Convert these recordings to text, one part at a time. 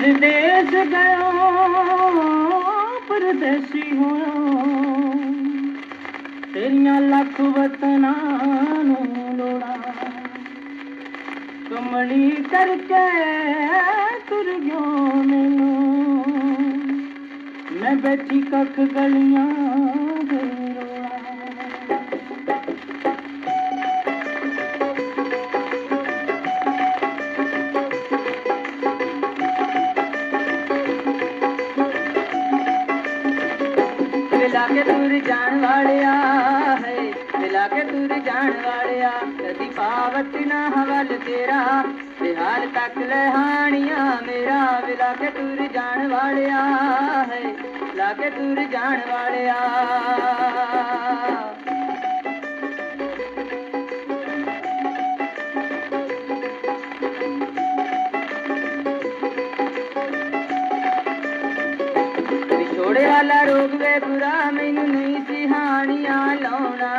ਪਰਦੇਸ ਗਿਆ, ਪਰਦੇਸੀ ਹੋਇਆ। ਤੇਰੀਆਂ ਲੱਖ ਵਤਨਾਂ ਨੂੰ ਲੋੜਾ। ਕਮਲੀ ਕਰਕੇ ਤੁਰ ਗਿਆ ਮੈਨੂੰ। ਮੈਂ ਬੈਠੀ ਕੱਖ ਗਲੀਆਂ ਕੇ ਤੁਰ ਜਾਣ ਵਾਲਿਆ ਹੈ ਮਿਲਾ ਕੇ ਤੁਰ ਜਾਣ ਵਾਲਿਆ, ਕਦੀ ਪਾਵਤ ਨਾ ਹਵਲ ਤੇਰਾ ਬਿਹਾਲ ਤੱਕ ਲਹਾਣੀਆਂ ਮੇਰਾ, ਮਿਲਾ ਕੇ ਤੁਰ ਜਾਣ ਵਾਲਿਆ ਹੈ ਲਾ ਕੇ ਤੁਰ ਜਾਣ ਵਾਲਿਆ। ਵਿਛੋੜੇ ਰੋਗ ਵੇ ਬੁਰਾ ਮੈਨੂੰ ਨਹੀਂ ਸਿਹਾਣੀਆਂ ਲਾਉਣਾ।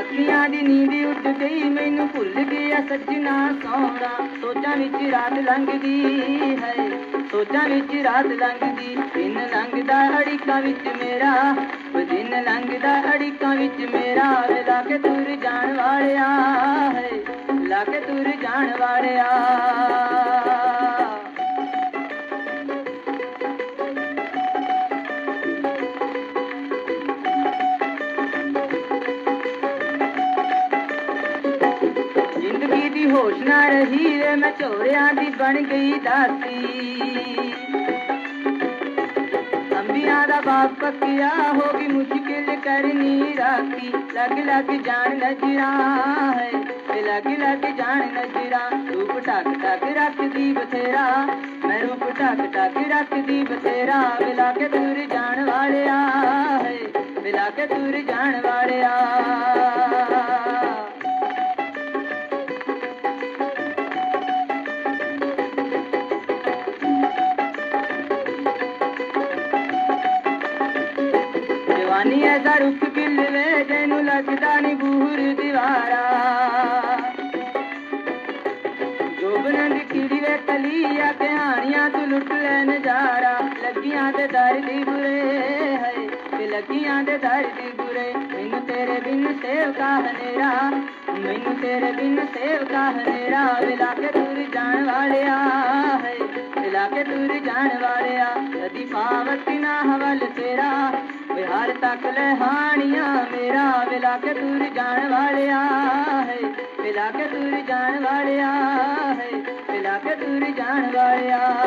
ਅੱਖੀਆਂ ਦੀ ਨੀਂਦ ਉੱਡ ਗਈ, ਮੈਨੂੰ ਭੁੱਲ ਗਿਆ ਸੱਜਣਾ ਸੌਣਾ। ਸੋਚਾਂ ਵਿੱਚ ਰਾਤ ਲੰਘਦੀ ਹੈ, ਸੋਚਾਂ ਵਿੱਚ ਰਾਤ ਲੰਘਦੀ। ਦਿਨ ਲੰਘਦਾ ਅੜਿਕਾਂ ਵਿੱਚ ਮੇਰਾ, ਦਿਨ ਲੰਘਦਾ ਅੜਿਕਾਂ ਵਿੱਚ ਮੇਰਾ। ਵੇ ਲਾ ਕੇ ਤੁਰ ਜਾਣ ਵਾਲਿਆ ਹੈ ਲਾ ਕੇ ਤੁਰ ਜਾਣ ਵਾਲਿਆ। ਜ਼ਿੰਦਗੀ ਹੋਸ਼ ਨਾ ਰਹੀ ਵੇ, ਮੈਂ ਝੋਰਿਆਂ ਦੀ ਬਣ ਗਈ ਦਾਸੀ ਅੰਬੀਆਂ ਦਾ ਬਾਪ ਪੱਕਿਆ ਹੋ ਗਈ, ਮੁਸ਼ਕਿਲ ਕਰਨੀ ਰਾਤੀ ਲੱਗ ਲੱਗ ਜਾਣ ਨਜ਼ਰਾਂ ਹੈ, ਤੇ ਲੱਗ ਲੱਗ ਜਾਣ ਨਜ਼ਰਾਂ। ਰੂਪ ਟਕ ਟਕ ਰੱਖਦੀ ਬਥੇਰਾ, ਮੈਂ ਰੂਪ ਟਕ ਟਕ ਰੱਖਦੀ ਬਥੇਰਾ। ਮਿਲਾ ਕੇ ਦੂਰ ਜਵਾਨੀ ਐਸਾ ਰੁੱਖ ਗਿੱਲਵੇ ਤੈਨੂੰ ਲੱਗਦਾ ਨੀ ਬੂਹਰ ਦੀਵਾਰਾ। ਜੋਬਨਾਂ ਦੀ ਵੇ ਕਲੀਆ ਕਹਾਣੀਆਂ ਤੂੰ ਲੁੱਟ ਲੈ ਨਜ਼ਾਰਾ ਲੱਗੀਆਂ ਤੇ ਦਰਦੀ ਬੁਰੇ ਹੈ ਤੇ ਲੱਗੀਆਂ ਤੇ ਦਰਦੀ ਬੁਰੇ। ਮੈਨੂੰ ਤੇਰੇ ਬਿਨ ਸੇਵਕਾ ਹਨੇਰਾ, ਮੈਨੂੰ ਤੇਰੇ ਬਿਨ ਸੇਵਕਾ ਹਨੇਰਾ। ਵਿਲਾ ਕੇ ਦੂਰ ਜਾਣ ਵਾਲਿਆ ਹੈ ਵਿਲਾ ਕੇ ਦੂਰ ਜਾਣ ਵਾਲਿਆ। ਕਦੀ ਪਾਵਤ ਨਾ ਹਵਲ ਤੇਰਾ ਵਿਹਾਰ ਤੱਕ ਲਹਾਣੀਆਂ, ਮੇਰਾ ਮਿਲਾ ਕੇ ਦੂਰ ਜਾਣ ਵਾਲਿਆ ਹੈ। ਮਿਲਾ ਕੇ ਦੂਰ ਜਾਣ ਵਾਲਿਆ ਹੈ ਵਿਲਾ ਕੇ ਦੂਰ ਜਾਣ ਵਾਲਿਆ